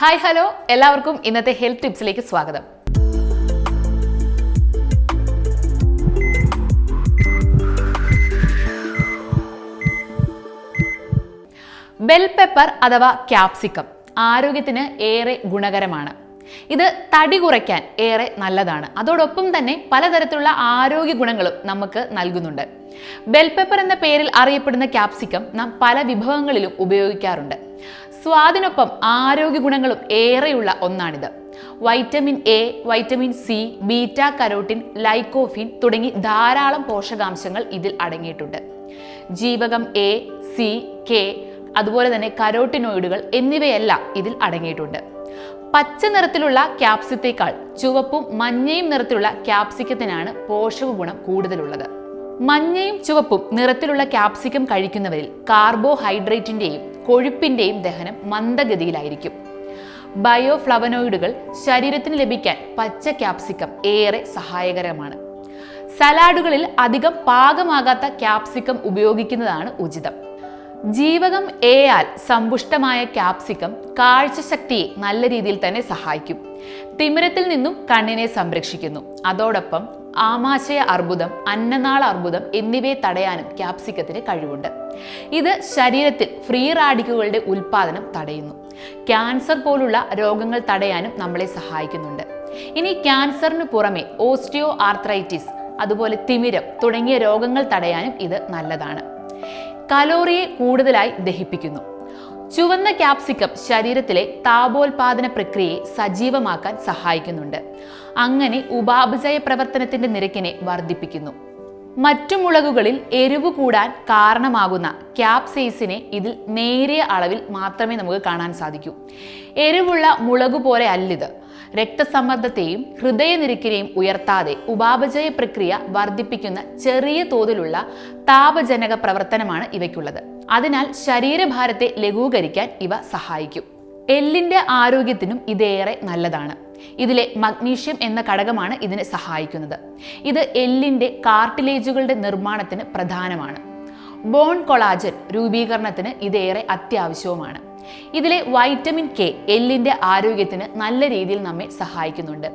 Hi hello. എല്ലാവർക്കും ഇന്നത്തെ health ടിപ്സിലേക്ക് സ്വാഗതം. ബെൽ പെപ്പർ അഥവാ ക്യാപ്സിക്കം ആരോഗ്യത്തിന് ഏറെ ഗുണകരമാണ്. ഇത് തടി കുറയ്ക്കാൻ ഏറെ നല്ലതാണ്. അതോടൊപ്പം തന്നെ പലതരത്തിലുള്ള ആരോഗ്യ ഗുണങ്ങളും നമുക്ക് നൽകുന്നുണ്ട്. ബെൽ പെപ്പർ എന്ന പേരിൽ അറിയപ്പെടുന്ന ക്യാപ്സിക്കം നാം പല വിഭവങ്ങളിലും ഉപയോഗിക്കാറുണ്ട്. സ്വാദിനൊപ്പം ആരോഗ്യ ഗുണങ്ങളും ഏറെയുള്ള ഒന്നാണിത്. Vitamin A vitamin C beta carotene lycopene തുടങ്ങി ധാരാളം പോഷകാംശങ്ങൾ ഇതിൽ അടങ്ങിയിട്ടുണ്ട്. ജീവകം എ സി കെ അതുപോലെ തന്നെ കരോട്ടിനോയിഡുകൾ എന്നിവയെല്ലാം ഇതിൽ അടങ്ങിയിട്ടുണ്ട്. പച്ച നിറത്തിലുള്ള ക്യാപ്സിത്തേക്കാൾ ചുവപ്പും മഞ്ഞയും നിറത്തിലുള്ള ക്യാപ്സിക്കത്തിനാണ് പോഷക ഗുണം കൂടുതലുള്ളത്. മഞ്ഞയും ചുവപ്പും നിറത്തിലുള്ള ക്യാപ്സിക്കം കഴിക്കുന്നവരിൽ കാർബോഹൈഡ്രേറ്റിന്റെയും കൊഴുപ്പിന്റെയും ദഹനം മന്ദഗതിയിലായിരിക്കും. ബയോഫ്ലവനോയിഡുകൾ ശരീരത്തിന് ലഭിക്കാൻ പച്ച ക്യാപ്സിക്കം ഏറെ സഹായകരമാണ്. സലാഡുകളിൽ അധികം പാകമാകാത്ത ക്യാപ്സിക്കം ഉപയോഗിക്കുന്നതാണ് ഉചിതം. ജീവകം എ ആൽ സമ്പുഷ്ടമായ ക്യാപ്സിക്കം കാഴ്ചശക്തിയെ നല്ല രീതിയിൽ തന്നെ സഹായിക്കും. തിമിരത്തിൽ നിന്നും കണ്ണിനെ സംരക്ഷിക്കുന്നു. അതോടൊപ്പം ആമാശയ അർബുദം അന്നനാൾ അർബുദം എന്നിവയെ തടയാനും ക്യാപ്സിക്കത്തിന് കഴിവുണ്ട്. ഇത് ശരീരത്തിൽ ഫ്രീ റാഡിക്കുകളുടെ ഉൽപാദനം തടയുന്നു. ക്യാൻസർ പോലുള്ള രോഗങ്ങൾ തടയാനും നമ്മളെ സഹായിക്കുന്നുണ്ട്. ഇനി ക്യാൻസറിന് പുറമെ ഓസ്റ്റിയോ ആർത്രൈറ്റിസ് അതുപോലെ തിമിരം തുടങ്ങിയ രോഗങ്ങൾ തടയാനും ഇത് നല്ലതാണ്. കലോറിയെ കൂടുതലായി ദഹിപ്പിക്കുന്നു. ചുവന്ന ക്യാപ്സിക്കം ശരീരത്തിലെ താപോൽപാദന പ്രക്രിയയെ സജീവമാക്കാൻ സഹായിക്കുന്നുണ്ട്. അങ്ങനെ ഉപാപചയ പ്രവർത്തനത്തിന്റെ നിരക്കിനെ വർദ്ധിപ്പിക്കുന്നു. മറ്റു മുളകുകളിൽ എരിവ് കൂടാൻ കാരണമാകുന്ന ക്യാപ്സൈസിനെ ഇതിൽ നേരിയ അളവിൽ മാത്രമേ നമുക്ക് കാണാൻ സാധിക്കൂ. എരിവുള്ള മുളക് പോലെ അല്ലിത്. രക്തസമ്മർദ്ദത്തെയും ഹൃദയനിരക്കിനെയും ഉയർത്താതെ ഉപാപചയ പ്രക്രിയ വർദ്ധിപ്പിക്കുന്ന ചെറിയ തോതിലുള്ള താപജനക പ്രവർത്തനമാണ് ഇവയ്ക്കുള്ളത്. അതിനാൽ ശരീരഭാരത്തെ ലഘൂകരിക്കാൻ ഇവ സഹായിക്കും. എല്ലിന്റെ ആരോഗ്യത്തിനും ഇതേറെ നല്ലതാണ്. ഇതിലെ മഗ്നീഷ്യം എന്ന ഘടകമാണ് ഇതിനെ സഹായിക്കുന്നത്. ഇത് എല്ലിന്റെ കാർട്ടിലേജുകളുടെ നിർമ്മാണത്തിന് പ്രധാനമാണ്. ബോൺ കൊളാജൻ രൂപീകരണത്തിന് ഇതേറെ അത്യാവശ്യവുമാണ്. ഇതിലെ വൈറ്റമിൻ കെ എല്ലിന്റെ ആരോഗ്യത്തിന് നല്ല രീതിയിൽ നമ്മെ സഹായിക്കുന്നുണ്ട്.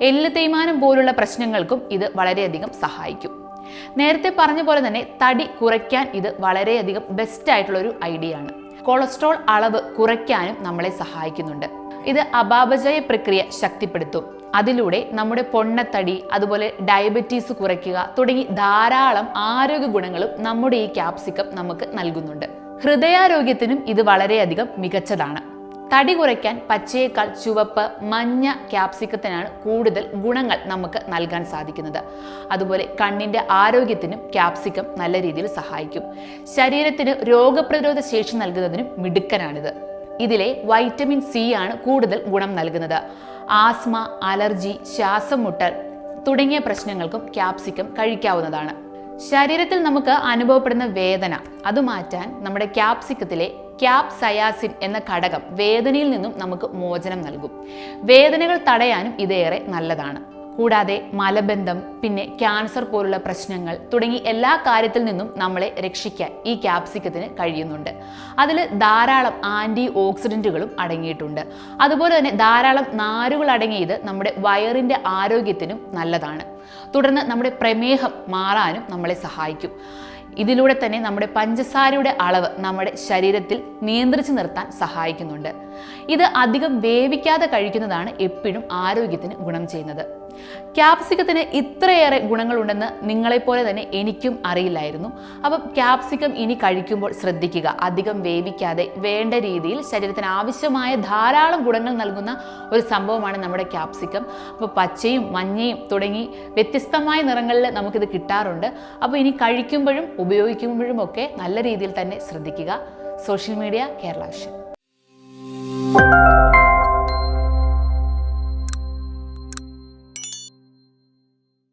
എല്ല് തേയ്മാനം പോലുള്ള പ്രശ്നങ്ങൾക്കും ഇത് വളരെയധികം സഹായിക്കും. നേരത്തെ പറഞ്ഞ പോലെ തന്നെ തടി കുറയ്ക്കാൻ ഇത് വളരെയധികം ബെസ്റ്റ് ആയിട്ടുള്ള ഒരു ഐഡിയ ആണ്. കൊളസ്ട്രോൾ അളവ് കുറയ്ക്കാനും നമ്മളെ സഹായിക്കുന്നുണ്ട്. ഇത് അപാപചയ പ്രക്രിയ ശക്തിപ്പെടുത്തും. അതിലൂടെ നമ്മുടെ പൊണ്ണത്തടി അതുപോലെ ഡയബറ്റീസ് കുറയ്ക്കുക തുടങ്ങി ധാരാളം ആരോഗ്യ ഗുണങ്ങളും നമ്മുടെ ഈ ക്യാപ്സിക്കം നമുക്ക് നൽകുന്നുണ്ട്. ഹൃദയാരോഗ്യത്തിനും ഇത് വളരെയധികം മികച്ചതാണ്. തടി കുറയ്ക്കാൻ പച്ചയേക്കാൾ ചുവപ്പ് മഞ്ഞ ക്യാപ്സിക്കത്തിനാണ് കൂടുതൽ ഗുണങ്ങൾ നമുക്ക് നൽകാൻ സാധിക്കുന്നത്. അതുപോലെ കണ്ണിന്റെ ആരോഗ്യത്തിനും ക്യാപ്സിക്കം നല്ല രീതിയിൽ സഹായിക്കും. ശരീരത്തിന് രോഗപ്രതിരോധ ശേഷി നൽകുന്നതിനും മിടുക്കനാണിത്. ഇതിലെ വൈറ്റമിൻ സി ആണ് കൂടുതൽ ഗുണം നൽകുന്നത്. ആസ്മ അലർജി ശ്വാസം മുട്ടൽ തുടങ്ങിയ പ്രശ്നങ്ങൾക്കും ക്യാപ്സിക്കം കഴിക്കാവുന്നതാണ്. ശരീരത്തിൽ നമുക്ക് അനുഭവപ്പെടുന്ന വേദന അത് മാറ്റാൻ നമ്മുടെ ക്യാപ്സിക്കത്തിലെ ക്യാപ് സയാസിൻ എന്ന ഘടകം വേദനയിൽ നിന്നും നമുക്ക് മോചനം നൽകും. വേദനകൾ തടയാനും ഇതേറെ നല്ലതാണ്. കൂടാതെ മലബന്ധം പിന്നെ ക്യാൻസർ പോലുള്ള പ്രശ്നങ്ങൾ തുടങ്ങി എല്ലാ കാര്യത്തിൽ നിന്നും നമ്മളെ രക്ഷിക്കാൻ ഈ ക്യാപ്സിക്കത്തിന് കഴിയുന്നുണ്ട്. അതിൽ ധാരാളം ആന്റി ഓക്സിഡന്റുകളും അടങ്ങിയിട്ടുണ്ട്. അതുപോലെ തന്നെ ധാരാളം നാരുകൾ അടങ്ങിയത് നമ്മുടെ വയറിന്റെ ആരോഗ്യത്തിനും നല്ലതാണ്. തുടർന്ന് നമ്മുടെ പ്രമേഹം മാറാനും നമ്മളെ സഹായിക്കും. ഇതിലൂടെ തന്നെ നമ്മുടെ പഞ്ചസാരയുടെ അളവ് നമ്മുടെ ശരീരത്തിൽ നിയന്ത്രിച്ചു നിർത്താൻ സഹായിക്കുന്നുണ്ട്. ഇത് അധികം വേവിക്കാതെ കഴിക്കുന്നതാണ് എപ്പോഴും ആരോഗ്യത്തിന് ഗുണം ചെയ്യുന്നത്. ക്യാപ്സിക്കത്തിന് ഇത്രയേറെ ഗുണങ്ങളുണ്ടെന്ന് നിങ്ങളെപ്പോലെ തന്നെ എനിക്കും അറിയില്ലായിരുന്നു. അപ്പം ക്യാപ്സിക്കം ഇനി കഴിക്കുമ്പോൾ ശ്രദ്ധിക്കുക. അധികം വേവിക്കാതെ വേണ്ട രീതിയിൽ ശരീരത്തിന് ആവശ്യമായ ധാരാളം ഗുണങ്ങൾ നൽകുന്ന ഒരു സംഭവമാണ് നമ്മുടെ ക്യാപ്സിക്കം. അപ്പോൾ പച്ചയും മഞ്ഞയും തുടങ്ങി വ്യത്യസ്തമായ നിറങ്ങളിൽ നമുക്കിത് കിട്ടാറുണ്ട്. അപ്പോൾ ഇനി കഴിക്കുമ്പോഴും ഉപയോഗിക്കുമ്പോഴും ഒക്കെ നല്ല രീതിയിൽ തന്നെ ശ്രദ്ധിക്കുക. Social media Kerala